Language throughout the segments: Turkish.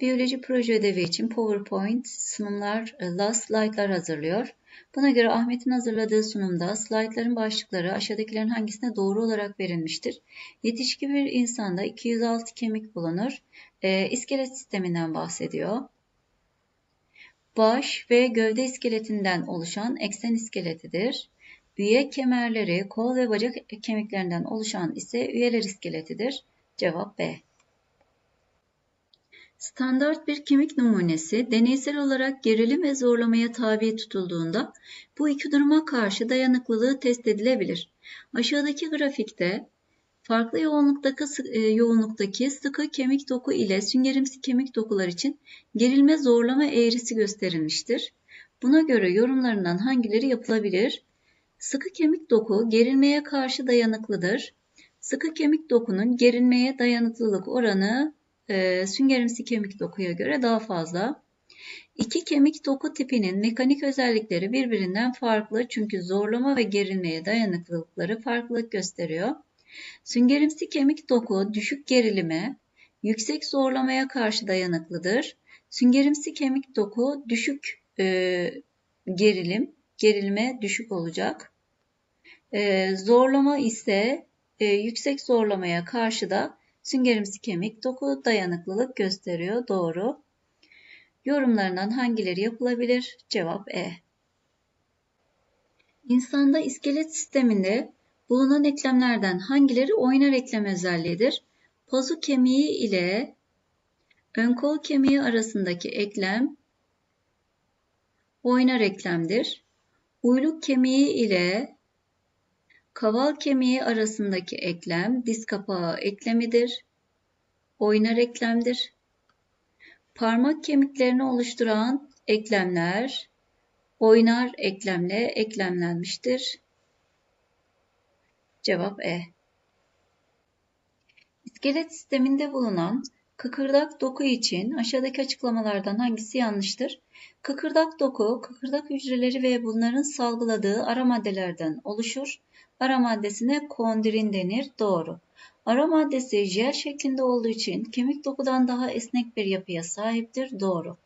Biyoloji proje ödevi için PowerPoint sunumlar, slaytlar hazırlıyor. Buna göre Ahmet'in hazırladığı sunumda slaytların başlıkları aşağıdakilerin hangisine doğru olarak verilmiştir? Yetişkin bir insanda 206 kemik bulunur. E, iskelet sisteminden bahsediyor. Baş ve gövde iskeletinden oluşan eksen iskeletidir. Üye kemerleri, kol ve bacak kemiklerinden oluşan ise üyeler iskeletidir. Cevap B. Standart bir kemik numunesi deneysel olarak gerilim ve zorlamaya tabi tutulduğunda bu iki duruma karşı dayanıklılığı test edilebilir. Aşağıdaki grafikte farklı yoğunluktaki, e, yoğunluktaki sıkı kemik doku ile süngerimsi kemik dokular için gerilme zorlama eğrisi gösterilmiştir. Buna göre yorumlarından hangileri yapılabilir? Sıkı kemik doku gerilmeye karşı dayanıklıdır. Sıkı kemik dokunun gerilmeye dayanıklılık oranı e, süngerimsi kemik dokuya göre daha fazla. İki kemik doku tipinin mekanik özellikleri birbirinden farklı çünkü zorlama ve gerilmeye dayanıklılıkları farklılık gösteriyor. Süngerimsi kemik doku düşük gerilime, yüksek zorlamaya karşı dayanıklıdır. Süngerimsi kemik doku düşük e, gerilim, gerilme düşük olacak. E, zorlama ise e, yüksek zorlamaya karşı da Süngerimsi kemik doku dayanıklılık gösteriyor. Doğru. Yorumlarından hangileri yapılabilir? Cevap E. İnsanda iskelet sisteminde bulunan eklemlerden hangileri oynar eklem özelliğidir? Pazu kemiği ile ön kol kemiği arasındaki eklem oynar eklemdir. Uyluk kemiği ile Kaval kemiği arasındaki eklem diz kapağı eklemidir. Oynar eklemdir. Parmak kemiklerini oluşturan eklemler oynar eklemle eklemlenmiştir. Cevap E. İskelet sisteminde bulunan kıkırdak doku için aşağıdaki açıklamalardan hangisi yanlıştır? Kıkırdak doku, kıkırdak hücreleri ve bunların salgıladığı ara maddelerden oluşur. Ara maddesine kondrin denir. Doğru. Ara maddesi jel şeklinde olduğu için kemik dokudan daha esnek bir yapıya sahiptir. Doğru.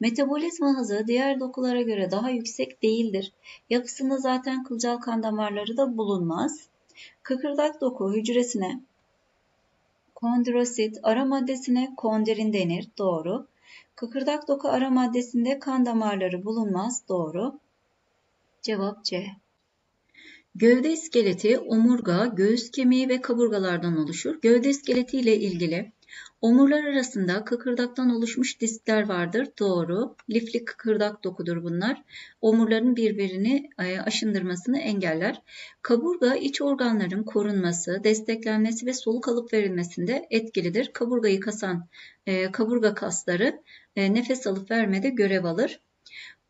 Metabolizma hızı diğer dokulara göre daha yüksek değildir. Yapısında zaten kılcal kan damarları da bulunmaz. Kıkırdak doku hücresine kondrosit, ara maddesine kondrin denir. Doğru. Kıkırdak doku ara maddesinde kan damarları bulunmaz. Doğru. Cevap C. Gövde iskeleti omurga, göğüs kemiği ve kaburgalardan oluşur. Gövde iskeleti ile ilgili omurlar arasında kıkırdaktan oluşmuş diskler vardır. Doğru. Lifli kıkırdak dokudur bunlar. Omurların birbirini e, aşındırmasını engeller. Kaburga iç organların korunması, desteklenmesi ve soluk alıp verilmesinde etkilidir. Kaburgayı kasan e, kaburga kasları e, nefes alıp vermede görev alır.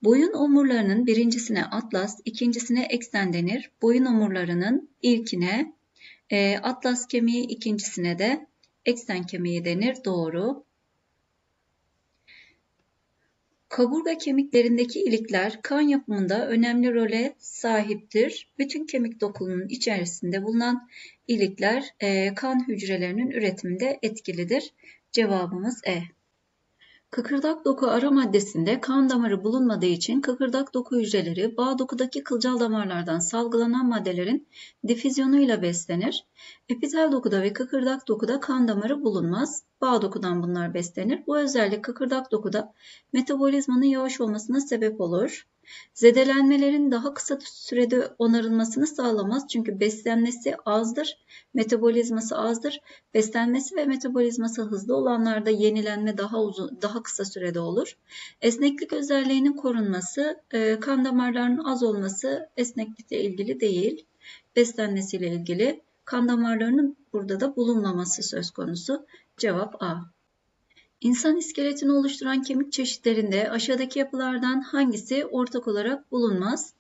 Boyun omurlarının birincisine atlas, ikincisine eksen denir. Boyun omurlarının ilkine atlas kemiği, ikincisine de eksen kemiği denir. Doğru. Kaburga kemiklerindeki ilikler kan yapımında önemli role sahiptir. Bütün kemik dokunun içerisinde bulunan ilikler e, kan hücrelerinin üretiminde etkilidir. Cevabımız E. Kıkırdak doku ara maddesinde kan damarı bulunmadığı için kıkırdak doku hücreleri bağ dokudaki kılcal damarlardan salgılanan maddelerin difüzyonuyla beslenir. Epitel dokuda ve kıkırdak dokuda kan damarı bulunmaz. Bağ dokudan bunlar beslenir. Bu özellik kıkırdak dokuda metabolizmanın yavaş olmasına sebep olur. Zedelenmelerin daha kısa sürede onarılmasını sağlamaz çünkü beslenmesi azdır, metabolizması azdır. Beslenmesi ve metabolizması hızlı olanlarda yenilenme daha uzun, daha kısa sürede olur. Esneklik özelliğinin korunması, e, kan damarlarının az olması esneklikle ilgili değil, beslenmesiyle ilgili. Kan damarlarının burada da bulunmaması söz konusu. Cevap A. İnsan iskeletini oluşturan kemik çeşitlerinde aşağıdaki yapılardan hangisi ortak olarak bulunmaz?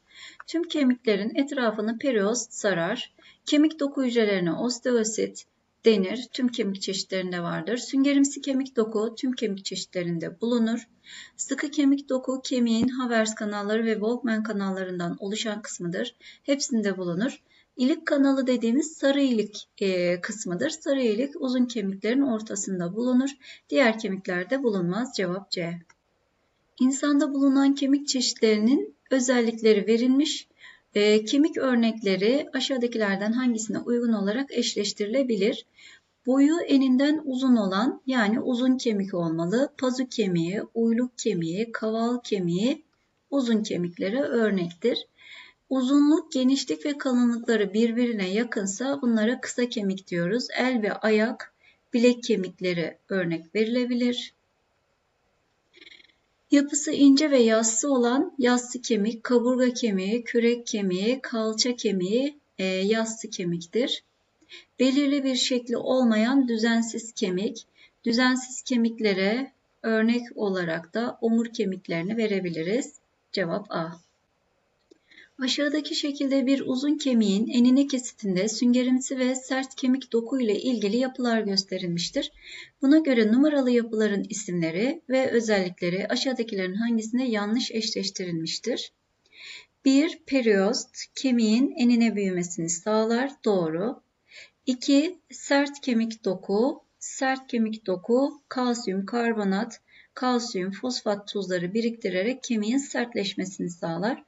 Tüm kemiklerin etrafını periost sarar. Kemik doku hücrelerine osteosit, denir. Tüm kemik çeşitlerinde vardır. Süngerimsi kemik doku tüm kemik çeşitlerinde bulunur. Sıkı kemik doku kemiğin Havers kanalları ve Volkmann kanallarından oluşan kısmıdır. Hepsinde bulunur. İlik kanalı dediğimiz sarı ilik e, kısmıdır. Sarı ilik uzun kemiklerin ortasında bulunur. Diğer kemiklerde bulunmaz. Cevap C. İnsanda bulunan kemik çeşitlerinin özellikleri verilmiş. E, kemik örnekleri aşağıdakilerden hangisine uygun olarak eşleştirilebilir? Boyu eninden uzun olan yani uzun kemik olmalı. Pazu kemiği, uyluk kemiği, kaval kemiği uzun kemiklere örnektir. Uzunluk, genişlik ve kalınlıkları birbirine yakınsa bunlara kısa kemik diyoruz. El ve ayak, bilek kemikleri örnek verilebilir. Yapısı ince ve yassı olan yassı kemik, kaburga kemiği, kürek kemiği, kalça kemiği e, yassı kemiktir. Belirli bir şekli olmayan düzensiz kemik, düzensiz kemiklere örnek olarak da omur kemiklerini verebiliriz. Cevap A. Aşağıdaki şekilde bir uzun kemiğin enine kesitinde süngerimsi ve sert kemik doku ile ilgili yapılar gösterilmiştir. Buna göre numaralı yapıların isimleri ve özellikleri aşağıdakilerin hangisinde yanlış eşleştirilmiştir? 1. Periost, kemiğin enine büyümesini sağlar. Doğru. 2. Sert kemik doku, sert kemik doku, kalsiyum karbonat, kalsiyum fosfat tuzları biriktirerek kemiğin sertleşmesini sağlar.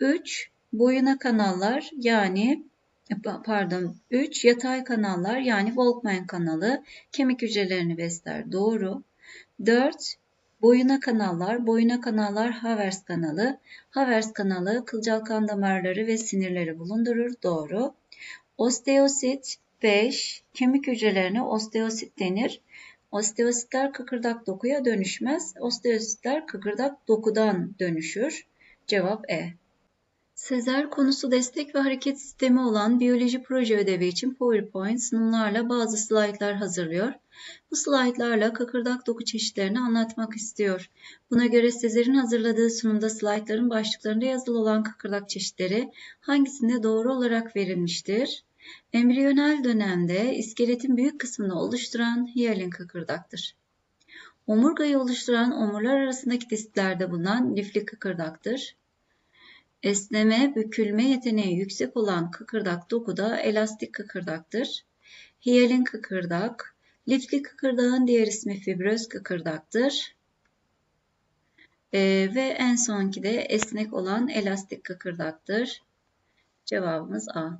3. Boyuna kanallar yani pardon 3. Yatay kanallar yani Volkmann kanalı kemik hücrelerini besler. Doğru. 4. Boyuna kanallar, boyuna kanallar Havers kanalı. Havers kanalı kılcal kan damarları ve sinirleri bulundurur. Doğru. Osteosit 5. Kemik hücrelerine osteosit denir. Osteositler kıkırdak dokuya dönüşmez. Osteositler kıkırdak dokudan dönüşür. Cevap E. Sezer konusu destek ve hareket sistemi olan biyoloji proje ödevi için PowerPoint sunumlarla bazı slaytlar hazırlıyor. Bu slaytlarla kıkırdak doku çeşitlerini anlatmak istiyor. Buna göre Sezer'in hazırladığı sunumda slaytların başlıklarında yazılı olan kıkırdak çeşitleri hangisinde doğru olarak verilmiştir? Embriyonel dönemde iskeletin büyük kısmını oluşturan hiyalin kıkırdaktır. Omurgayı oluşturan omurlar arasındaki disklerde bulunan lifli kıkırdaktır. Esneme, bükülme yeteneği yüksek olan kıkırdak dokuda elastik kıkırdaktır. Hiyalin kıkırdak, lifli kıkırdağın diğer ismi fibröz kıkırdaktır. Ee, ve en sonki de esnek olan elastik kıkırdaktır. Cevabımız A.